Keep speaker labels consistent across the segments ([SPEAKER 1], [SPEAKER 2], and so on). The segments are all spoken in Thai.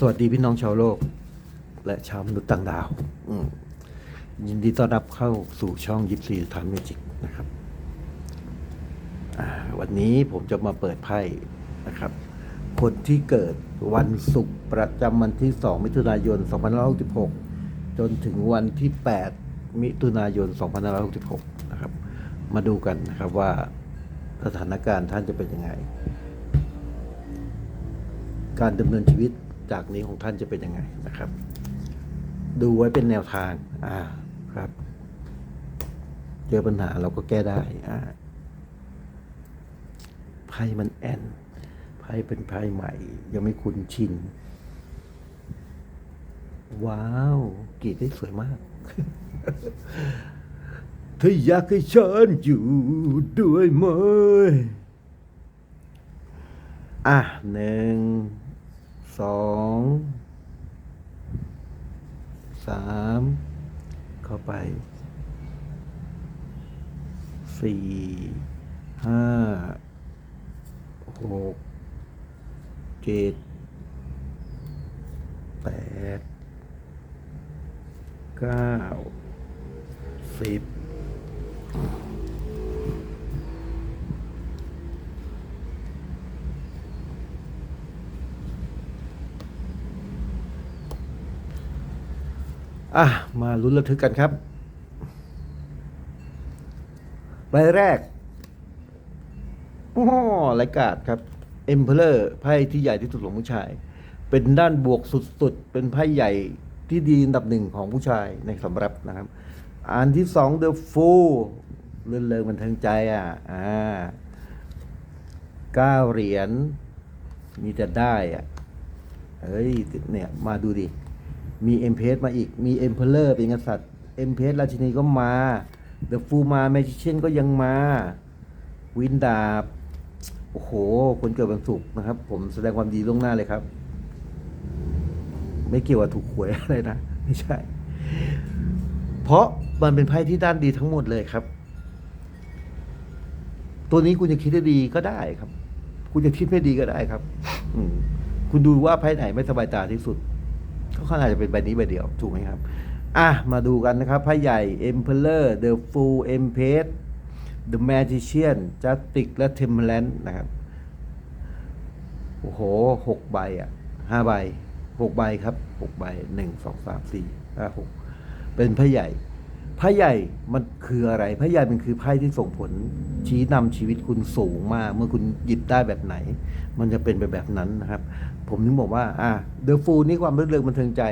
[SPEAKER 1] สวัสดีพี่น้องชาวโลก และชาวมนุษย์ต่างดาวยินดีต้อนรับเข้าสู่ช่องยิปซีทามเมจิกนะครับวันนี้ผมจะมาเปิดไพ่นะครับ คนที่เกิดวันศุกร์ประจำวันที่ 2 มิถุนายน 2566 จนถึงวันที่ 8 มิถุนายน 2566 นะครับ มาดูกันนะครับว่าสถานการณ์ท่านจะเป็นยังไง การดำเนินชีวิต จากนี้ของท่านจะเป็นยังไงนะครับ ดูไว้เป็นแนวทาง อ่าครับ เจอปัญหาเราก็แก้ได้อ่าไพ่มันแอนไพ่เป็นไพ่ใหม่ ยังไม่คุ้นชิน ว้าวกรีดได้สวยมากเธออยากให้ฉันอยู่ด้วยไหม อะหนึ่ง สองสามเข้าไปสี่ห้าหกเจ็ดแปดเก้าสิบ อะ มาลุ้นระทึกกันครับ ใบแรกโอ๋อรการครับเอ็มเพลอร์ไพ่ที่ใหญ่ที่สุดของผู้ชาย เป็นด้านบวกสุดๆ เป็นไพ่ใหญ่ที่ดีอันดับหนึ่งของผู้ชายในสำรับนะครับ อันที่สองเดอะฟูลเลื่อนเริงบันเทิงใจอะ อ่าก้าเหรียญมีแต่ได้อะ เฮ้ย เนี่ย มาดูดิ มีเอ็มเพสมาอีก มีเอ็มเพลเลอร์เป็นกษัตริย์เอ็มเพสราชินีก็มาเดอะฟูมาแมจิเชนก็ยังมา วินดาบ โอ้โห คนเกิดวันศุกร์นะครับ ผมแสดงความดีล่วงหน้าเลยครับ ไม่เกี่ยวกับถูกหวยอะไรนะ ไม่ใช่ เพราะมันเป็นไพ่ที่ด้านดีทั้งหมดเลยครับ ตัวนี้คุณจะคิดได้ดีก็ได้ครับ คุณจะคิดไม่ดีก็ได้ครับ อืคุณดูว่าไพ่ไหนไม่สบายตาที่สุด ก็ขนาดจะเป็นใบนี้ใบเดียวถูกไหมครับอะมาดูกันนะครับไพ่ใหญ่ Emperor The Fool Empress The Magician Justice และ Temperance นะครับโอ้โหหกใบอะห้าใบหกใบครับหกใบหนึ่งสองสามสี่ห้าหกเป็นไพ่ใหญ่ไพ่ใหญ่มันคืออะไรไพ่ใหญ่มันคือไพ่ที่ส่งผล ชี้นำชีวิตคุณสูงมาก เมื่อคุณหยิบได้แบบไหน มันจะเป็นไปแบบนั้นนะครับ ผมถึงบอกว่าอ่าเดอะฟูนี่ความรื่นเริงบันเทิงใจ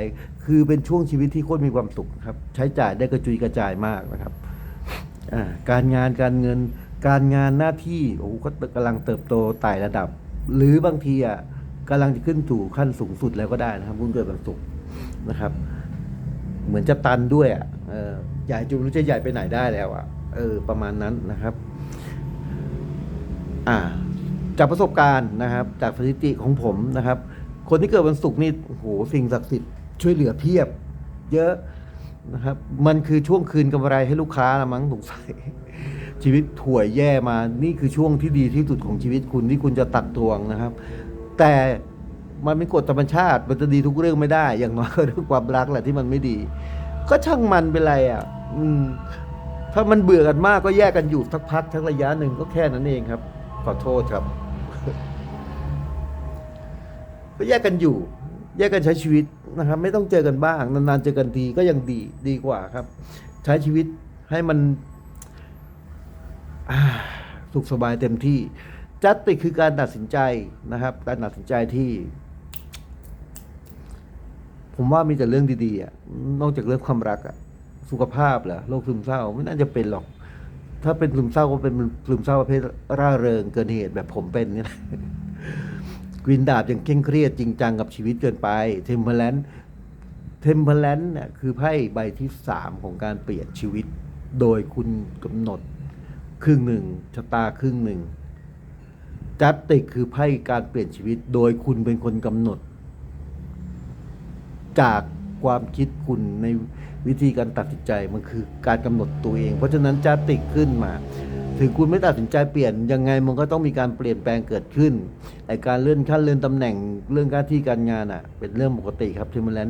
[SPEAKER 1] คือเป็นช่วงชีวิตที่โคตรมีความสุขครับ ใช้จ่ายได้กระจุยกระจายมากนะครับอ่าการงานการเงินการงานหน้าที่โอ้โหก็กำลังเติบโตไต่ระดับ หรือบางทีอะกำลังจะขึ้นสู่ขั้นสูงสุดแล้วก็ได้นะครับ คุณเกิดควันศุกร์นะครับ เหมือนจะตันด้วยอะใหญ่จนรู้จะใหญ่ไปไหนได้แล้วอะเออประมาณนั้นนะครับ อ่า จากประสบการณ์นะครับ จากสถิติของผมนะครับ คนที่เกิดวันศุกร์นี่โหสิ่งศักดิ์สิทธิ์ช่วยเหลือเพียบ เยอะนะครับ มันคือช่วงคืนกำไรให้ลูกค้าละมั้งสงสัยชีวิตถ่วยแย่มา นี่คือช่วงที่ดีที่สุดของชีวิตคุณที่คุณจะตักตวงนะครับ แต่มันเป็นกฎธรรมชาติ มันจะดีทุกเรื่องไม่ได้ อย่างน้อยก็เรื่องความรักแหละที่มันไม่ดี ก็ช่างมันเป็นไรอะ อืม ถ้ามันเบื่อกันมากก็แยกกันอยู่สักพักสักระยะหนึ่งก็แค่นั้นเองครับ ขอโทษครับ ก็แยกกันอยู่ แยกกันใช้ชีวิตนะครับ ไม่ต้องเจอกันบ้าง นานๆเจอกันทีก็ยังดีดีกว่าครับ ใช้ชีวิตให้มันสุขสบายเต็มที่ จัตติคือการตัดสินใจนะครับ การตัดสินใจที่ ผมว่ามีแต่เรื่องดีๆอะนอกจากเรื่องความรักอะสุขภาพเหรอโรคซึมเศร้าไม่น่าจะเป็นหรอก ถ้าเป็นซึมเศร้าก็เป็นซึมเศร้าประเภทร่าเริงเกินเหตุแบบผมเป็นนี่แหละ กวินดาบยังเคร่งเครียดจริงจังกับชีวิตเกินไปเทมเพลนเทมเพลนเนี่ยคือไพ่ใบที่สามของการเปลี่ยนชีวิต โดยคุณกำหนด ครึ่งหนึ่งชะตาครึ่งหนึ่งจัตติกคือไพ่การเปลี่ยนชีวิต โดยคุณเป็นคนกำหนด จากความคิดคุณในวิธีการตัดสินใจมันคือการกำหนดตัวเอง เพราะฉะนั้นจัตติกขึ้นมา ถึงคุณไม่ตัดสินใจเปลี่ยนยังไงมันก็ต้องมีการเปลี่ยนแปลงเกิดขึ้นไอการเลื่อนขั้นเลื่อนตำแหน่งเรื่องการที่การงานอะ เป็นเรื่องปกติครับที่มันแลน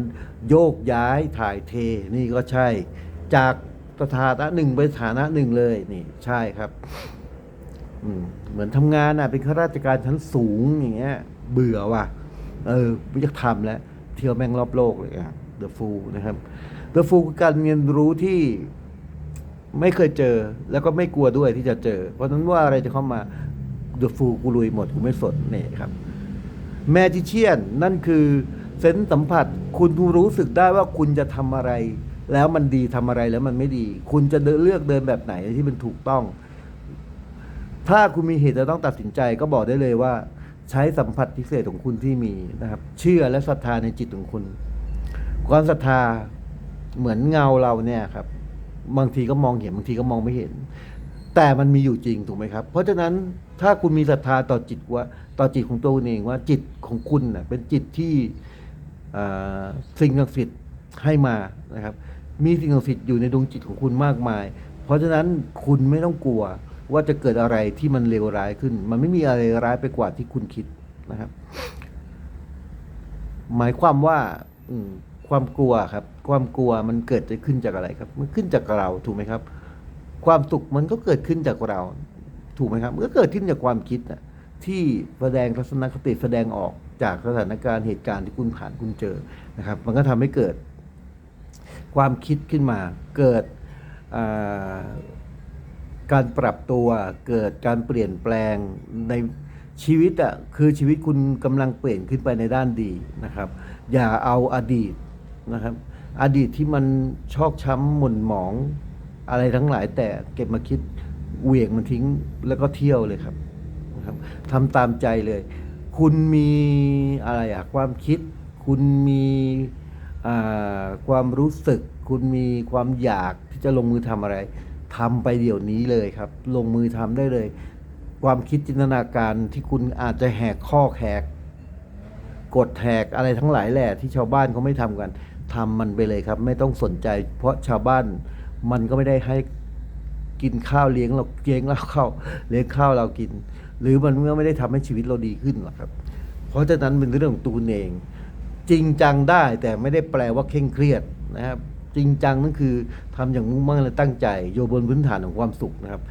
[SPEAKER 1] โยกย้ายถ่ายเทนี่ก็ใช่ จากสถานะหนึ่งไปสถานะหนึ่งเลยนี่ใช่ครับอืเหมือนทำงานอะ เป็นข้าราชการชั้นสูงอย่างเงี้ย เบื่อว่ะ เออไม่อยากทำแล้ว เที่ยวแม่งรอบโลกเลยอะ The Fool นะครับ The Fool คือการเรียนรู้ที่ ไม่เคยเจอแล้วก็ไม่กลัวด้วยที่จะเจอ เพราะฉะนั้นว่าอะไรจะเข้ามา The Fool กูลุยหมดกูไม่สนนี่ครับแมจิเชียนนั่นคือเซนส์สัมผัส คุณรู้สึกได้ว่าคุณจะทำอะไร แล้วมันดีทำอะไรแล้วมันไม่ดี คุณจะเลือกเดินแบบไหนที่มันถูกต้อง ถ้าคุณมีเหตุจะต้องตัดสินใจก็บอกได้เลยว่า ใช้สัมผัสพิเศษของคุณที่มีนะครับ เชื่อและศรัทธาในจิตของคุณ ความศรัทธาเหมือนเงาเราเนี่ยครับ บางทีก็มองเห็นบางทีก็มองไม่เห็น แต่มันมีอยู่จริงถูกไหมครับ เพราะฉะนั้นถ้าคุณมีศรัทธาต่อจิตว่าต่อจิตของตัวคุณเองว่าจิตของคุณน่ะเป็นจิตที่สิ่งศักดิ์สิทธิ์ให้มานะครับ มีสิ่งศักดิ์สิทธิ์อยู่ในดวงจิตของคุณมากมาย เพราะฉะนั้นคุณไม่ต้องกลัวว่าจะเกิดอะไรที่มันเลวร้ายขึ้น มันไม่มีอะไรร้ายไปกว่าที่คุณคิดนะครับ หมายความว่าอื ความกลัวครับ ความกลัวมันเกิดจะขึ้นจากอะไรครับ มันขึ้นจากเราถูกไหมครับ ความสุขมันก็เกิดขึ้นจากเรา ถูกไหมครับมันก็เกิดขึ้นจากความคิดนะที่แสดงทัศนคติแสดงออกจากสถานการณ์เหตุการณ์ที่คุณผ่านคุณเจอนะครับ มันก็ทำให้เกิด ความคิดขึ้นมา เกิดการปรับตัวเกิดการเปลี่ยนแปลงในชีวิตอะคือชีวิตคุณกำลังเปลี่ยนขึ้นไปในด้านดีนะครับ อย่าเอาอดีต นะครับ อดีตที่มันชอกช้ำหม่นหมองอะไรทั้งหลายแต่เก็บมาคิดเหวี่ยงมันทิ้งแล้วก็เที่ยวเลยครับนะครับทำตามใจเลย คุณมีอะไรอะความคิด คุณมีความรู้สึก คุณมีความอยากที่จะลงมือทำอะไรทำไปเดี๋ยวนี้เลยครับ ลงมือทำได้เลย ความคิดจินตนาการที่คุณอาจจะแหกข้อแหกกดแหกอะไรทั้งหลายแหละที่ชาวบ้านเขาไม่ทำกัน ทำมันไปเลยครับ ไม่ต้องสนใจ เพราะชาวบ้านมันก็ไม่ได้ให้กินข้าวเลี้ยงเราเลี้ยงเราข้าวเลี้ยงข้าวเรากิน หรือมันก็ไม่ได้ทำให้ชีวิตเราดีขึ้นหรอกครับ เพราะฉะนั้นเป็นเรื่องของตัวคุณเอง จริงจังได้แต่ไม่ได้แปลว่าเคร่งเครียดนะครับจริงจังนั่นคือทำอย่างมุ่งมั่นและตั้งใจโยบนพื้นฐานของความสุขนะครับ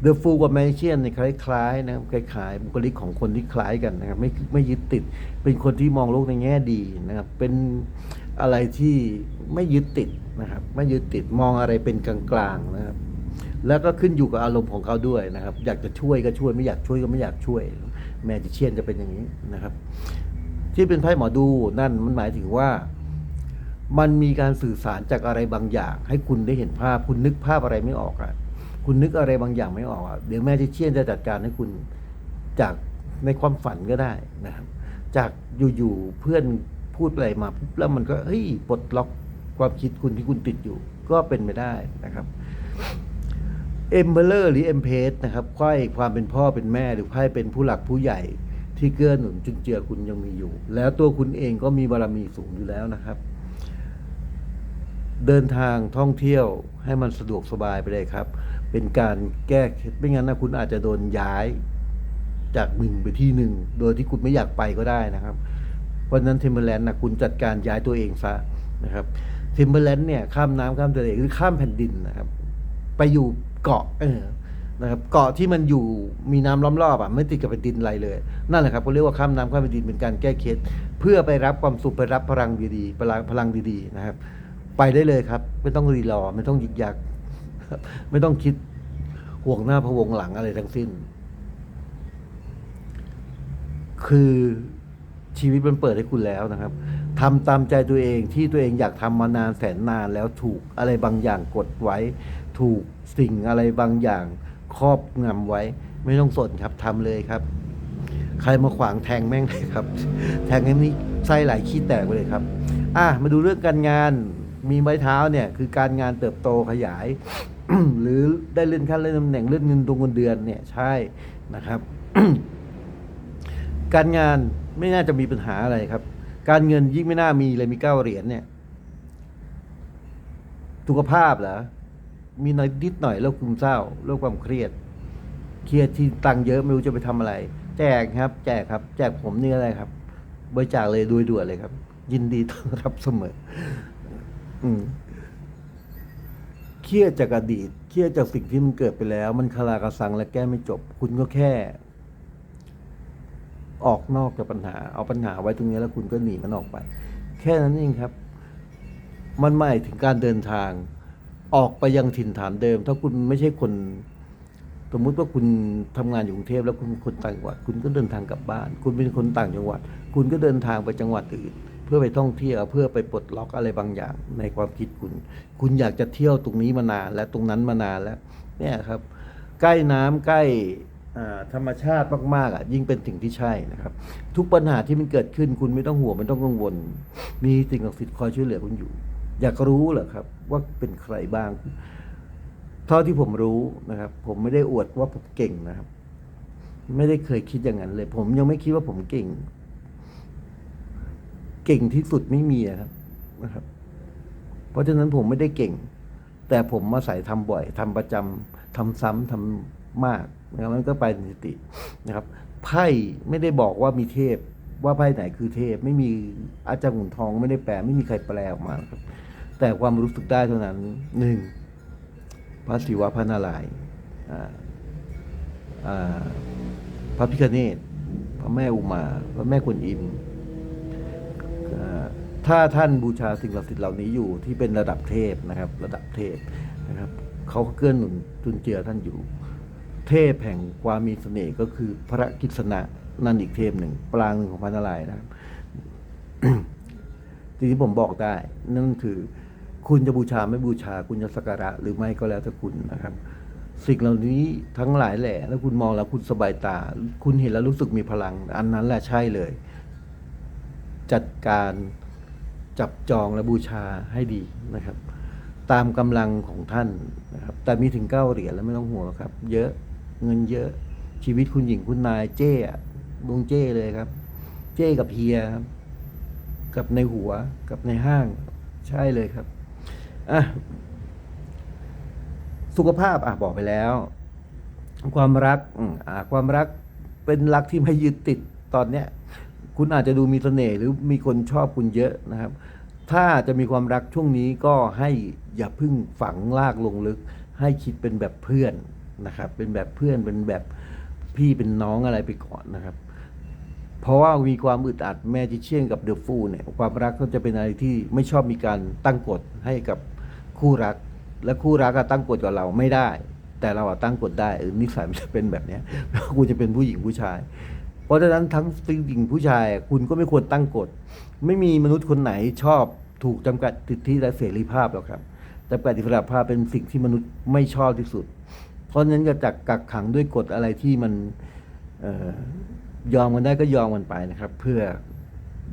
[SPEAKER 1] เดอะฟูกับแมเชียนในยคล้ายๆนะครับคล้ายๆบุคลิกของคนที่คล้ายกันนะครับไม่ไม่ยึดติด เป็นคนที่มองโลกในแง่ดีนะครับเป็น อะไรที่ไม่ยึดติดนะครับ ไม่ยึดติดมองอะไรเป็นกลางๆนะครับ แล้วก็ขึ้นอยู่กับอารมณ์ของเขาด้วยนะครับ อยากจะช่วยก็ช่วยไม่อยากช่วยก็ไม่อยากช่วย แมจิเชียนจะเป็นอย่างนี้นะครับ ที่เป็นไพ่หมอดูนั่นมันหมายถึงว่า มันมีการสื่อสารจากอะไรบางอย่าง ให้คุณได้เห็นภาพ คุณนึกภาพอะไรไม่ออกอะคุณนึกอะไรบางอย่างไม่ออกอะเดี๋ยวแม่ที่เชียนจะจัดการให้คุณจากในความฝันก็ได้นะครับ จากอยู่ๆเพื่อน พูดอะไรมาปุ๊บแล้วมันก็เฮ้ยปลดล็อกความคิดคุณที่คุณติดอยู่ ก็เป็นไปได้นะครับเอมเบลเลอร์หรือเอมเพสนะครับไพ่ความเป็นพ่อเป็นแม่หรือไพ่เป็นผู้หลักผู้ใหญ่ที่เกื้อหนุนจุนเจือคุณยังมีอยู่ แล้วตัวคุณเองก็มีบารมีสูงอยู่แล้วนะครับ เดินทางท่องเที่ยวให้มันสะดวกสบายไปเลยครับ เป็นการแก้คิดไม่งั้นนะคุณอาจจะโดนย้ายจากหนึ่งไปที่หนึ่งโดยที่คุณไม่อยากไปก็ได้นะครับ เพราะนั้นเทมเบอร์แลนด์นะคุณจัดการย้ายตัวเองซะนะครับเทมเบอร์แลนด์เนี่ยข้ามน้ำข้ามทะเลหรือข้ามแผ่นดินนะครับ ไปอยู่เกาะเออนะครับเกาะที่มันอยู่มีน้ำล้อมรอบอะไม่ติดกับแผ่นดินอะไรเลย นั่นแหละครับเขาเรียกว่าข้ามน้ำข้ามแผ่นดินเป็นการแก้เคล็ดเพื่อไปรับความสุขไปรับพลังดีๆพลังพลังดีๆนะครับ ไปได้เลยครับ ไม่ต้องรีรอ ไม่ต้องยึกยักไม่ต้องคิดห่วงหน้าพะวงหลังอะไรทั้งสิ้น คือ ชีวิตมันเปิดให้คุณแล้วนะครับทำตามใจตัวเองที่ตัวเองอยากทำมานานแสนนานแล้วถูกอะไรบางอย่างกดไว้ ถูกสิ่งอะไรบางอย่างครอบงำไว้ ไม่ต้องสนครับทำเลยครับ ใครมาขวางแทงแม่งเลยครับ แทงให้นี่ไส้ไหลขี้แตกไปเลยครับ อะมาดูเรื่องการงานมีไม้เท้าเนี่ยคือการงานเติบโตขยาย หรือได้เลื่อนขั้นเลื่อนตำแหน่งเลื่อนเงินตรงเงินเดือนเนี่ยใช่นะครับ การงาน ไม่น่าจะมีปัญหาอะไรครับ การเงินยิ่งไม่น่ามีเลยมีเก้าเหรียญเนี่ยสุขภาพเหรอมีน้อยนิดหน่อยโรคซึมเศร้าโรคความเครียด เครียดที่ตังค์เยอะไม่รู้จะไปทำอะไร แจกครับ แจกครับ แจกผมนี่อะไรครับ บริจาคเลยโดยด่วนเลยครับ ยินดีต้อนรับเสมอ อืมเครียดจากอดีต เครียดจากสิ่งที่มันเกิดไปแล้ว มันคาราคาซังและแก้ไม่จบ คุณก็แค่ ออกนอกจากปัญหา เอาปัญหาไว้ตรงนี้แล้วคุณก็หนีมันออกไป แค่นั้นเองครับ มันหมายถึงการเดินทาง ออกไปยังถิ่นฐานเดิม ถ้าคุณไม่ใช่คนสมมุติว่าคุณทำงานอยู่กรุงเทพแล้วคุณเป็นคนต่างจังหวัด คุณก็เดินทางกลับบ้าน คุณเป็นคนต่างจังหวัด คุณก็เดินทางไปจังหวัดอื่น เพื่อไปท่องเที่ยวเพื่อไปปลดล็อกอะไรบางอย่างในความคิดคุณ คุณอยากจะเที่ยวตรงนี้มานานและตรงนั้นมานานแล้ว เนี่ยครับ ใกล้น้ำใกล้ ธรรมชาติมากๆอะยิ่งเป็นสิ่งที่ใช่นะครับ ทุกปัญหาที่มันเกิดขึ้นคุณไม่ต้องห่วงไม่ต้องกังวล มีสิ่งศักดิ์สิทธิ์คอยช่วยเหลือคุณอยู่ อยากรู้เหรอครับ ว่าเป็นใครบ้าง เท่าที่ผมรู้นะครับ ผมไม่ได้อวดว่าผมเก่งนะครับ ไม่ได้เคยคิดอย่างนั้นเลย ผมยังไม่คิดว่าผมเก่ง เก่งที่สุดไม่มีอะครับนะครับ เพราะฉะนั้นผมไม่ได้เก่ง แต่ผมมาใส่ทำบ่อยทำประจำทำซ้ำทำมาก นะครับมันก็ไปสถิตินะครับ ไพ่ไม่ได้บอกว่ามีเทพว่าไพ่ไหนคือเทพไม่มีอาจารย์หุ่นทองไม่ได้แปลไม่มีใครแปลออกมาครับแต่ความรู้สึกได้เท่านั้นหนึ่งพระศิวะพระนารายณ์พระพิฆเนศพระแม่อุมา พระแม่กวนอิมอ่าถ้าท่านบูชาสิ่งศักดิ์สิทธิ์เหล่านี้อยู่ที่เป็นระดับเทพนะครับ ระดับเทพนะครับเขาก็เกื้อหนุนจุนเจือท่านอยู่ เทพแห่งความมีเสน่ห์ก็คือพระกิษณะนั่นอีกเทพหนึ่ง ปรางหนึ่งของพระนารายณ์นะครับทีนี้ผมบอกได้ นั่นคือ คุณจะบูชาไม่บูชา คุณจะสักการะหรือไม่ก็แล้วแต่คุณนะครับ สิ่งเหล่านี้ทั้งหลายแหละ แล้วคุณมองแล้วคุณสบายตา คุณเห็นแล้วรู้สึกมีพลัง อันนั้นแหละใช่เลย จัดการจับจองและบูชาให้ดีนะครับ ตามกำลังของท่านนะครับ แต่มีถึงเก้าเหรียญแล้วไม่ต้องห่วงครับ เยอะ เงินเยอะ ชีวิตคุณหญิงคุณนายเจ้อะดวงเจ้เลยครับ เจ้กับเฮียครับ กับในหัวกับในห้าง ใช่เลยครับอะสุขภาพอะบอกไปแล้ว ความรักอืมอ่าความรักเป็นรักที่ไม่ยึดติดตอนเนี้ย คุณอาจจะดูมีเสน่ห์หรือมีคนชอบคุณเยอะนะครับ ถ้าจะมีความรักช่วงนี้ก็ให้อย่าเพึ่งฝังลากลงลึก ให้คิดเป็นแบบเพื่อน นะครับ เป็นแบบเพื่อนเป็นแบบพี่เป็นน้องอะไรไปก่อนนะครับ เพราะว่ามีความอึดอัดแม่จิเชียงกับเดอะฟูเนี่ยความรักก็จะเป็นอะไรที่ไม่ชอบมีการตั้งกฎให้กับคู่รัก และคู่รักก็ตั้งกฎกับเราไม่ได้ แต่เราตั้งกฎได้เออนิสัยมันจะเป็นแบบนี้ยไม่ว่าคุณจะเป็นผู้หญิงผู้ชาย เพราะฉะนั้นทั้งผู้หญิงผู้ชาย คุณก็ไม่ควรตั้งกฎ ไม่มีมนุษย์คนไหนชอบถูกจำกัดสิทธิและเสรีภาพหรอกครับจำกัดอิสระภาพเป็นสิ่งที่มนุษย์ไม่ชอบที่สุด เพราะฉะนั้นก็จักกักขังด้วยกฎอะไรที่มันออยอมกันได้ก็ยอมกันไปนะครับ เพื่อ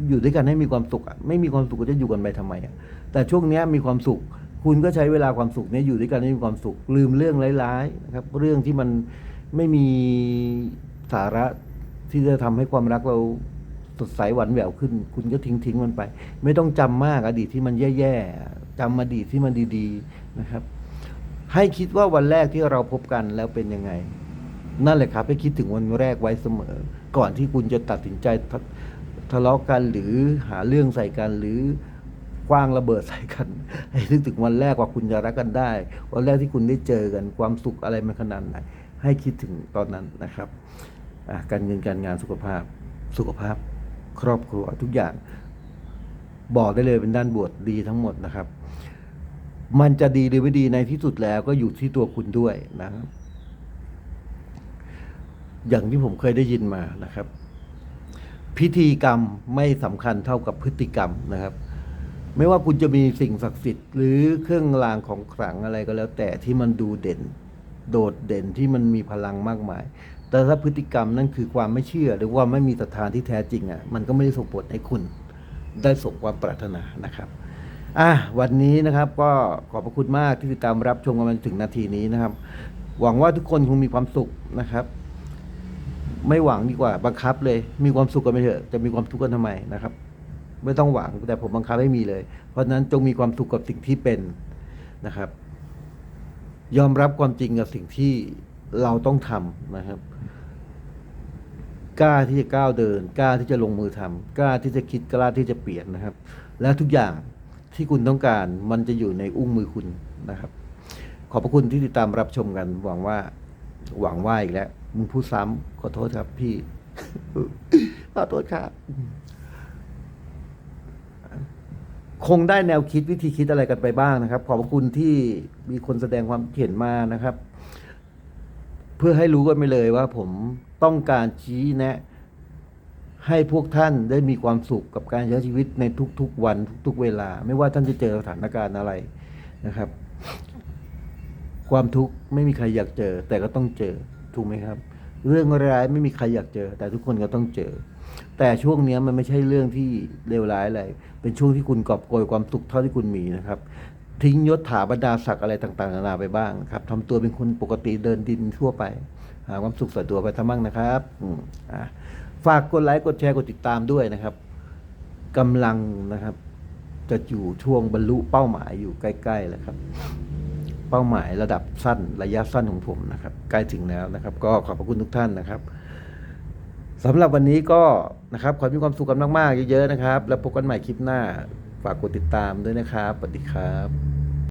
[SPEAKER 1] อยู่ด้วยกันให้มีความสุขไม่มีความสุขก็จะอยู่กันไปทำไมอะแต่ช่วงนี้มีความสุข คุณก็ใช้เวลาความสุขนี้อยู่ด้วยกันให้มีความสุข ลืมเรื่องร้ายๆนะครับ เรื่องที่มันไม่มีสาระที่จะทำให้ความรักเราสดใสหวานแหววขึ้น คุณก็ทิ้งทิ้งๆมันไป ไม่ต้องจำมากอดีตที่มันแย่ๆจำอดีตที่มันดี ๆ นะครับ ให้คิดว่าวันแรกที่เราพบกันแล้วเป็นยังไง นั่นแหละครับ ให้คิดถึงวันแรกไว้เสมอ ก่อนที่คุณจะตัดสินใจทะทะเลาะกันหรือหาเรื่องใส่กันหรือคว้างระเบิดใส่กัน ให้นึกถึงวันแรกว่าคุณจะรักกันได้ วันแรกที่คุณได้เจอกันความสุขอะไรมันขนาดไหนให้คิดถึงตอนนั้นนะครับการเงินการงานสุขภาพ สุขภาพ ครอบครัวทุกอย่าง บอกได้เลยเป็นด้านบวชดีทั้งหมดนะครับ มันจะดีหรือไม่ดีในที่สุดแล้วก็อยู่ที่ตัวคุณด้วยนะครับอย่างที่ผมเคยได้ยินมานะครับ พิธีกรรมไม่สำคัญเท่ากับพฤติกรรมนะครับ ไม่ว่าคุณจะมีสิ่งศักดิ์สิทธิ์หรือเครื่องรางของขลังอะไรก็แล้ว แต่ที่มันดูเด่น โดดเด่นที่มันมีพลังมากมาย แต่ถ้าพฤติกรรมนั่นคือความไม่เชื่อ หรือว่าไม่มีศรัทธาที่แท้จริงอะมันก็ไม่ได้ส่งผลให้คุณได้สมความปรารถนานะครับ อะวันนี้นะครับก็ขอบพระคุณมากที่ติดตามรับชมกันมาถึงนาทีนี้นะครับ หวังว่าทุกคนคงมีความสุขนะครับ ไม่หวังดีกว่าบังคับเลย มีความสุขกันไปเถอะจะมีความทุกข์กันทำไมนะครับ ไม่ต้องหวังแต่ผมบังคับให้มีเลย เพราะฉะนั้นจงมีความสุขกับสิ่งที่เป็นนะครับ ยอมรับความจริงกับสิ่งที่เราต้องทำนะครับกล้าที่จะก้าวเดิน กล้าที่จะลงมือทำกล้าที่จะคิดกล้าที่จะเปลี่ยนนะครับ และทุกอย่าง ที่คุณต้องการมันจะอยู่ในอุ้งมือคุณนะครับ ขอบพระคุณที่ติดตามรับชมกัน หวังว่าหวังว่าอีกแล้ว มึงพูดซ้ำขอโทษครับพี่ ขอโทษครับคงได้แนวคิดวิธีคิดอะไรกันไปบ้างนะครับ ขอบพระคุณที่มีคนแสดงความเห็นมานะครับ เพื่อให้รู้กันไปเลยว่าผมต้องการชี้แนะ ให้พวกท่านได้มีความสุขกับการใช้ชีวิตในทุกๆวันทุกๆเวลา ไม่ว่าท่านจะเจอสถานการณ์อะไรนะครับ ความทุกข์ไม่มีใครอยากเจอ แต่ก็ต้องเจอถูกไหมครับ เรื่องร้ายไม่มีใครอยากเจอ แต่ทุกคนก็ต้องเจอ แต่ช่วงนี้มันไม่ใช่เรื่องที่เลวร้ายอะไร เป็นช่วงที่คุณกอบโกยความสุขเท่าที่คุณมีนะครับทิ้งยศถาบรรดาศักดิ์อะไรต่างๆนานาไปบ้างครับทำตัวเป็นคนปกติเดินดินทั่วไป หาความสุขใส่ตัวไปทั้งมั่งนะครับ อืมอะ ฝากกดไลค์กดแชร์กดติดตามด้วยนะครับกำลังนะครับจะอยู่ช่วงบรรลุเป้าหมายอยู่ใกล้ๆแล้วครับ เป้าหมายระดับสั้นระยะสั้นของผมนะครับ ใกล้ถึงแล้วนะครับ ก็ขอบพระคุณทุกท่านนะครับสำหรับวันนี้ก็นะครับขอให้มีความสุขกันมากๆเยอะๆนะครับ แล้วพบกันใหม่คลิปหน้า ฝากกดติดตามด้วยนะครับสวัสดีครับ